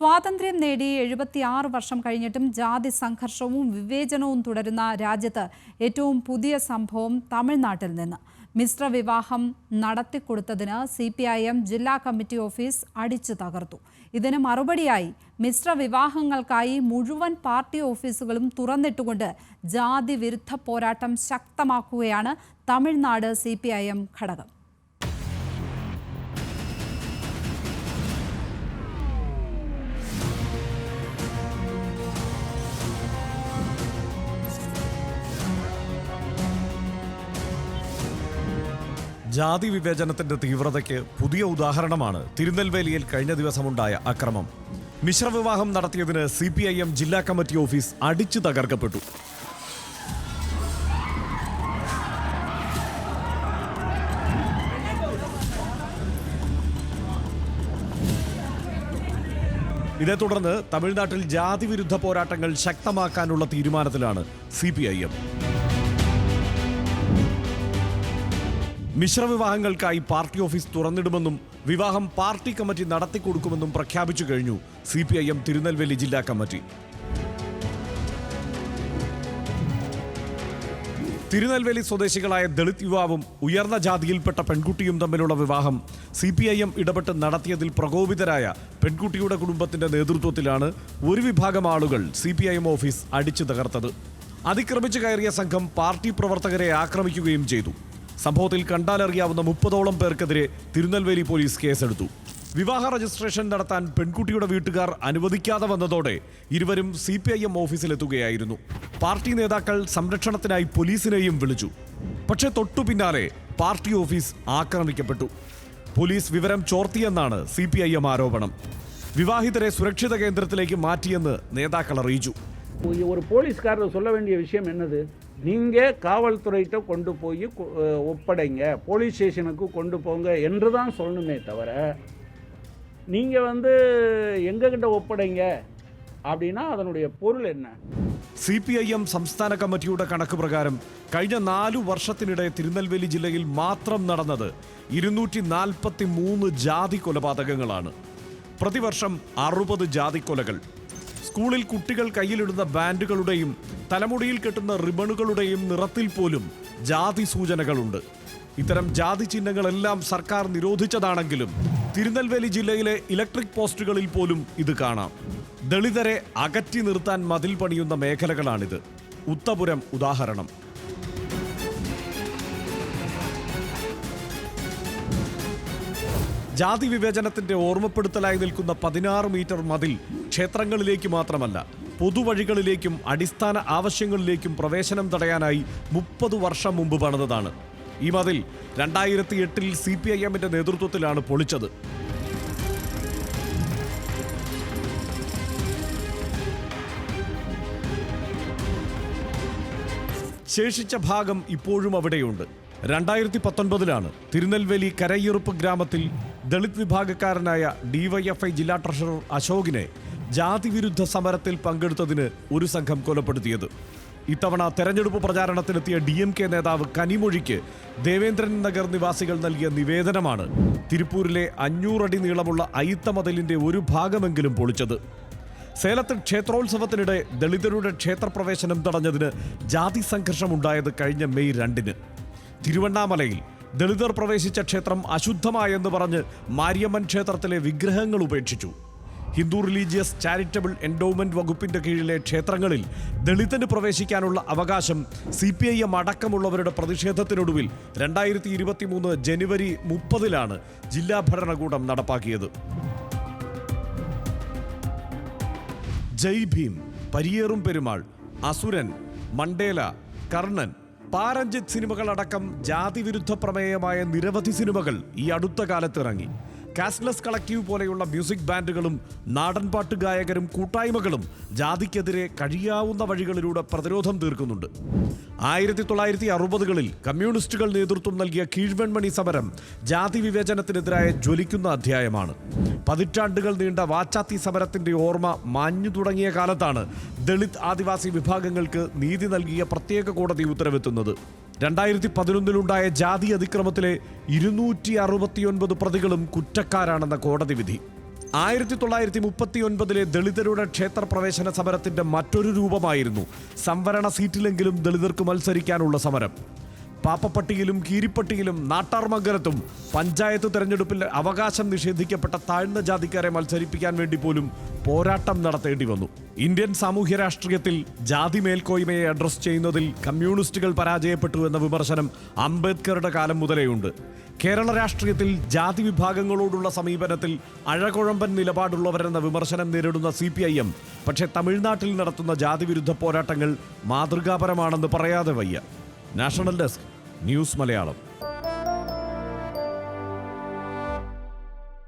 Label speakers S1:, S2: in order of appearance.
S1: സ്വാതന്ത്ര്യം നേടി എഴുപത്തിയാറ് വർഷം കഴിഞ്ഞിട്ടും ജാതി സംഘർഷവും വിവേചനവും തുടരുന്ന രാജ്യത്ത് ഏറ്റവും പുതിയ സംഭവം തമിഴ്നാട്ടിൽ നിന്ന്. മിശ്ര വിവാഹം നടത്തിക്കൊടുത്തതിന് സി പി ഐ എം ജില്ലാ കമ്മിറ്റി ഓഫീസ് അടിച്ചു തകർത്തു. ഇതിന് മറുപടിയായി മിശ്ര വിവാഹങ്ങൾക്കായി മുഴുവൻ പാർട്ടി ഓഫീസുകളും തുറന്നിട്ടുകൊണ്ട് ജാതി വിരുദ്ധ പോരാട്ടം ശക്തമാക്കുകയാണ് തമിഴ്നാട് സി ഘടകം.
S2: ജാതി വിവേചനത്തിന്റെ തീവ്രതയ്ക്ക് പുതിയ ഉദാഹരണമാണ് തിരുനെൽവേലിയിൽ കഴിഞ്ഞ ദിവസമുണ്ടായ അക്രമം. മിശ്രവിവാഹം നടത്തിയതിന് സി പി ഐ എം ജില്ലാ കമ്മിറ്റി ഓഫീസ് അടിച്ചു തകർക്കപ്പെട്ടു. ഇതേ തുടർന്ന് തമിഴ്നാട്ടിൽ ജാതിവിരുദ്ധ പോരാട്ടങ്ങൾ ശക്തമാക്കാനുള്ള തീരുമാനത്തിലാണ് സി പി ഐ എം മിശ്രവിവാഹങ്ങൾക്കായി പാർട്ടി ഓഫീസ് തുറന്നിടുമെന്നും വിവാഹം പാർട്ടി കമ്മിറ്റി നടത്തിക്കൊടുക്കുമെന്നും പ്രഖ്യാപിച്ചു കഴിഞ്ഞു C P I M Tirunelveli ജില്ലാ കമ്മിറ്റി. തിരുനെൽവേലി സ്വദേശികളായ ദളിത് യുവാവും ഉയർന്ന ജാതിയിൽപ്പെട്ട പെൺകുട്ടിയും തമ്മിലുള്ള വിവാഹം സി പി ഐ എം ഇടപെട്ട് നടത്തിയതിൽ പ്രകോപിതരായ പെൺകുട്ടിയുടെ കുടുംബത്തിന്റെ നേതൃത്വത്തിലാണ് ഒരു വിഭാഗം ആളുകൾ C P I M office അടിച്ചു തകർത്തത്. അതിക്രമിച്ചു കയറിയ സംഘം പാർട്ടി പ്രവർത്തകരെ ആക്രമിക്കുകയും ചെയ്തു. സംഭവത്തിൽ കണ്ടാലറിയാവുന്ന മുപ്പതോളം പേർക്കെതിരെ തിരുനെൽവേലി പോലീസ് കേസെടുത്തു. വിവാഹ രജിസ്ട്രേഷൻ നടത്താൻ പെൺകുട്ടിയുടെ വീട്ടുകാർ അനുവദിക്കാതെ വന്നതോടെ ഇരുവരും സി പി ഐ എം ഓഫീസിലെത്തുകയായിരുന്നു. പാർട്ടി നേതാക്കൾ സംരക്ഷണത്തിനായി പോലീസിനെയും വിളിച്ചു. പക്ഷേ തൊട്ടു പിന്നാലെ പാർട്ടി ഓഫീസ് ആക്രമിക്കപ്പെട്ടു. പോലീസ് വിവരം ചോർത്തിയെന്നാണ് സി പി ഐ എം ആരോപണം. വിവാഹിതരെ സുരക്ഷിത കേന്ദ്രത്തിലേക്ക് മാറ്റിയെന്ന് നേതാക്കൾ അറിയിച്ചു.
S3: ஒரு போலீஸ்காரர் சொல்ல வேண்டிய விஷயம் என்னது நீங்கள் காவல்துறையிட்ட கொண்டு போய் கொ- அஹ் ஒப்படைங்க போலீஸ் ஸ்டேஷனுக்கு கொண்டு போங்க என்று தான் சொல்லணுமே தவிர நீங்கள் வந்து எங்ககிட்ட ஒப்படைங்க அப்படின்னா அதனுடைய பொருள் என்ன
S2: സി പി ഐ എം സംസ്ഥാന കമ്മിറ്റിയുടെ കണക്ക് പ്രകാരം കഴിഞ്ഞ നാലു വർഷത്തിനിടെ തിരുനെൽവേലി ജില്ലയിൽ മാത്രം നടന്നത് ഇരുന്നൂറ്റി നാൽപ്പത്തി മൂന്ന് ജാതി കൊലപാതകങ്ങളാണ് പ്രതിവർഷം അറുപത് ജാതി കൊലകൾ സ്കൂളിൽ കുട്ടികൾ കയ്യിലിടുന്ന ബാൻഡുകളുടെയും തലമുടിയിൽ കെട്ടുന്ന റിബണുകളുടെയും നിറത്തിൽ പോലും ജാതി സൂചനകളുണ്ട്. ഇത്തരം ജാതി ചിഹ്നങ്ങളെല്ലാം സർക്കാർ നിരോധിച്ചതാണെങ്കിലും തിരുനെൽവേലി ജില്ലയിലെ ഇലക്ട്രിക് പോസ്റ്റുകളിൽ പോലും ഇത് കാണാം. ദളിതരെ അകറ്റി നിർത്താൻ മതിൽ പണിയുന്ന മേഖലകളാണിത്. ഉത്തപുരം ഉദാഹരണം. ജാതി വിവേചനത്തിന്റെ ഓർമ്മപ്പെടുത്തലായി നിൽക്കുന്ന പതിനാറ് മീറ്റർ മതിൽ ക്ഷേത്രങ്ങളിലേക്ക് മാത്രമല്ല പൊതുവഴികളിലേക്കും അടിസ്ഥാന ആവശ്യങ്ങളിലേക്കും പ്രവേശനം തടയാനായി മുപ്പത് വർഷം മുമ്പ് പണിതതാണ്. ഈ മതിൽ രണ്ടായിരത്തി എട്ടിൽ സി പി ഐ എമ്മിന്റെ നേതൃത്വത്തിലാണ് പൊളിച്ചത്. ശേഷിച്ച ഭാഗം ഇപ്പോഴും അവിടെയുണ്ട്. രണ്ടായിരത്തി പത്തൊൻപതിലാണ് തിരുനെൽവേലി കരയിരുപ്പ് ഗ്രാമത്തിൽ ദളിത് വിഭാഗക്കാരനായ ഡിവൈഎഫ്ഐ ജില്ലാ ട്രഷറർ അശോകിനെ ജാതിവിരുദ്ധ സമരത്തിൽ പങ്കെടുത്തതിന് ഒരു സംഘം കൊലപ്പെടുത്തിയത്. ഇത്തവണ തെരഞ്ഞെടുപ്പ് പ്രചാരണത്തിനെത്തിയ ഡി എം കെ നേതാവ് കനിമൊഴിക്ക് ദേവേന്ദ്രൻ നഗർ നിവാസികൾ നൽകിയ നിവേദനമാണ് തിരുപ്പൂരിലെ അഞ്ഞൂറടി നീളമുള്ള അയിത്തമതിലിന്റെ ഒരു ഭാഗമെങ്കിലും പൊളിച്ചത്. സേലത്ത് ക്ഷേത്രോത്സവത്തിനിടെ ദളിതരുടെ ക്ഷേത്രപ്രവേശനം തടഞ്ഞതിന് ജാതി സംഘർഷമുണ്ടായത് കഴിഞ്ഞ മെയ് രണ്ടിന്. തിരുവണ്ണാമലയിൽ ദളിതർ പ്രവേശിച്ച ക്ഷേത്രം അശുദ്ധമായെന്ന് പറഞ്ഞ് മാരിയമ്മൻ ക്ഷേത്രത്തിലെ വിഗ്രഹങ്ങൾ ഉപേക്ഷിച്ചു. ഹിന്ദു റിലീജിയസ് ചാരിറ്റബിൾ എൻഡോവ്മെന്റ് വകുപ്പിന്റെ കീഴിലെ ക്ഷേത്രങ്ങളിൽ ദളിതന് പ്രവേശിക്കാനുള്ള അവകാശം സി പി ഐ എം അടക്കമുള്ളവരുടെ പ്രതിഷേധത്തിനൊടുവിൽ രണ്ടായിരത്തി ഇരുപത്തി മൂന്ന് ജനുവരി മുപ്പതിലാണ് ജില്ലാ ഭരണകൂടം നടപ്പാക്കിയത്. ജയ് ഭീം പരിയേറും പെരുമാൾ അസുരൻ മണ്ടേല കർണൻ പാരഞ്ജിത്ത് സിനിമകളടക്കം ജാതിവിരുദ്ധ പ്രമേയമായ നിരവധി സിനിമകൾ ഈ അടുത്ത കാലത്ത് ഇറങ്ങി. കാസ്ലെസ് കളക്റ്റീവ് പോലെയുള്ള മ്യൂസിക് ബാൻഡുകളും നാടൻപാട്ട് ഗായകരും കൂട്ടായ്മകളും ജാതിക്കെതിരെ കഴിയാവുന്ന വഴികളിലൂടെ പ്രതിരോധം തീർക്കുന്നുണ്ട്. ആയിരത്തി തൊള്ളായിരത്തി അറുപതുകളിൽ കമ്മ്യൂണിസ്റ്റുകൾ നേതൃത്വം നൽകിയ കീഴ്വെൺമണി സമരം ജാതി വിവേചനത്തിനെതിരായ ജ്വലിക്കുന്ന അധ്യായമാണ്. പതിറ്റാണ്ടുകൾ നീണ്ട വാച്ചാത്തി സമരത്തിന്റെ ഓർമ്മ മാഞ്ഞു തുടങ്ങിയ കാലത്താണ് ദളിത് ആദിവാസി വിഭാഗങ്ങൾക്ക് നീതി നൽകിയ പ്രത്യേക കോടതി ഉത്തരവെത്തുന്നത്. രണ്ടായിരത്തി പതിനൊന്നിലുണ്ടായ ജാതി അതിക്രമത്തിലെ ഇരുന്നൂറ്റി അറുപത്തിയൊൻപത് പ്രതികളും കുറ്റക്കാരാണെന്ന കോടതി വിധി. ആയിരത്തി തൊള്ളായിരത്തി മുപ്പത്തി ഒൻപതിലെ ദളിതരുടെ ക്ഷേത്രപ്രവേശന സമരത്തിന്റെ മറ്റൊരു രൂപമായിരുന്നു സംവരണ സീറ്റിലെങ്കിലും ദളിതർക്ക് മത്സരിക്കാനുള്ള സമരം. പാപ്പപ്പട്ടിയിലും കീരിപ്പട്ടിയിലും നാട്ടാർമംഗലത്തും പഞ്ചായത്ത് തെരഞ്ഞെടുപ്പിൽ അവകാശം നിഷേധിക്കപ്പെട്ട താഴ്ന്ന ജാതിക്കാരെ മത്സരിപ്പിക്കാൻ വേണ്ടി പോലും പോരാട്ടം നടത്തേണ്ടി വന്നു. ഇന്ത്യൻ സാമൂഹ്യ രാഷ്ട്രീയത്തിൽ ജാതി മേൽക്കോയ്മയെ അഡ്രസ് ചെയ്യുന്നതിൽ കമ്മ്യൂണിസ്റ്റുകൾ പരാജയപ്പെട്ടു എന്ന വിമർശനം അംബേദ്കറുടെ കാലം മുതലേയുണ്ട്. കേരള രാഷ്ട്രീയത്തിൽ ജാതി വിഭാഗങ്ങളോടുള്ള സമീപനത്തിൽ അഴകുഴമ്പൻ നിലപാടുള്ളവരെന്ന വിമർശനം നേരിടുന്ന സി പി ഐ എം പക്ഷേ തമിഴ്നാട്ടിൽ നടത്തുന്ന ജാതിവിരുദ്ധ പോരാട്ടങ്ങൾ മാതൃകാപരമാണെന്ന് പറയാതെ വയ്യ. National desk news Malayalam.